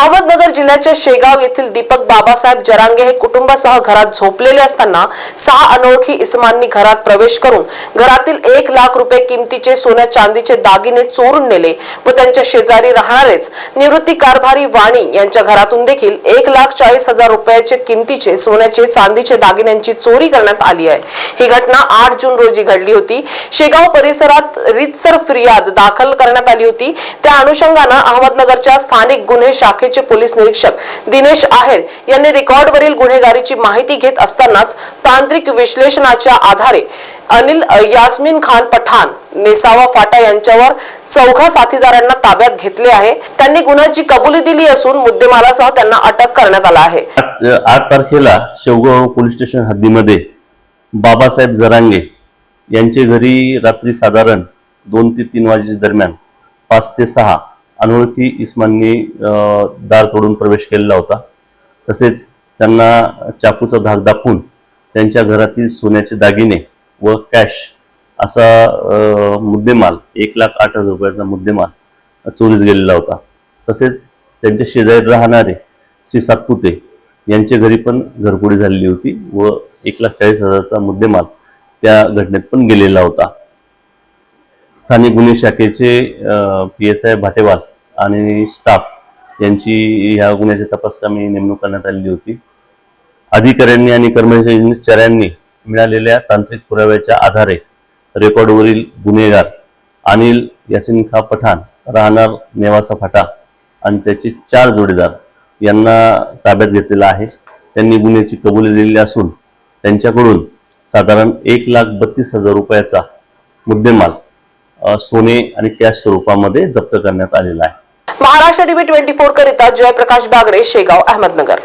阿不，那个。अहमदनगर जिल्ह्याच्या शेगाव येथील दीपक बाबासाहेब जरांगे हे कुटुंबासह घरात झोपलेले असताना सहा अनोळखी इसमांनी घरात प्रवेश करून घरातील एक लाख रुपये किमतीचे सोन्या चांदीचे दागिने चोरून नेले व त्यांच्या शेजारी राहणारेच निवृत्ती कारभारी वाणी यांच्या घरातून देखील एक लाख चाळीस हजार रुपयाचे किमतीचे सोन्याचे चांदीचे दागिन्यांची चोरी करण्यात आली आहे. ही घटना आठ जून रोजी घडली होती. शेगाव परिसरात रितसर फिर्याद दाखल करण्यात आली होती. त्या अनुषंगानं अहमदनगरच्या स्थानिक गुन्हे शाखेचे पोलीस निरीक्षक दिनेश आहेर यांनी रेकॉर्डवरील गुन्हेगारीची माहिती घेत असतानाच तांत्रिक विश्लेषणाच्या आधारे अनिल यासमिन यास्मिन खान पठाण नेसावा फाटा यांच्यावर चौघा साथीदारांना ताब्यात घेतले आहे. त्यांनी गुन्ह्याची कबुली दिली असून मुद्देमालासह त्यांना अटक करण्यात आला आहे. आठ आठ तारखेला शेवगाव पोलीस स्टेशन हद्दीमध्ये बाबासाहेब जरांगे यांचे घरी रात्री साधारण दोन ते तीन वाजेच्या दरम्यान पाच ते सहा अनोळखी इस्मांनी दार तोडून प्रवेश केलेला होता. तसेच त्यांना चाकूचा धाक दाखवून त्यांच्या घरातील सोन्याचे दागिने व कॅश असा मुद्देमाल एक लाख आठ हजार रुपयाचा मुद्देमाल चोरीस गेलेला होता. तसेच त्यांच्या शेजारी राहणारे श्री सातपुते यांच्या घरी पण घरफोडी झालेली होती व एक लाख चाळीस हजारचा मुद्देमाल त्या घटनेत पण गेलेला होता. स्थानिक गुन्हे शाखेचे पी एस आय भाटेवाल आणि स्टाफ यांची ह्या गुन्ह्याच्या तपासकामी नेमणूक करण्यात आलेली होती. अधिकाऱ्यांनी आणि कर्मचाऱ्यांनी मिळालेल्या तांत्रिक पुराव्याच्या आधारे रेकॉर्डवरील गुन्हेगार अनिल यासिन खा पठाण राहणार नेवासा फाटा आणि त्याचे चार जोडीदार यांना ताब्यात घेतलेला आहे. त्यांनी गुन्ह्याची कबुली दिलेली असून त्यांच्याकडून साधारण एक लाख बत्तीस हजार रुपयाचा मुद्देमाल सोने आणि कॅश स्वरूपामध्ये जप्त करण्यात आलेला आहे. महाराष्ट्र टीव्ही ट्वेंटी फोर करिता जयप्रकाश बागडे शेगाव अहमदनगर.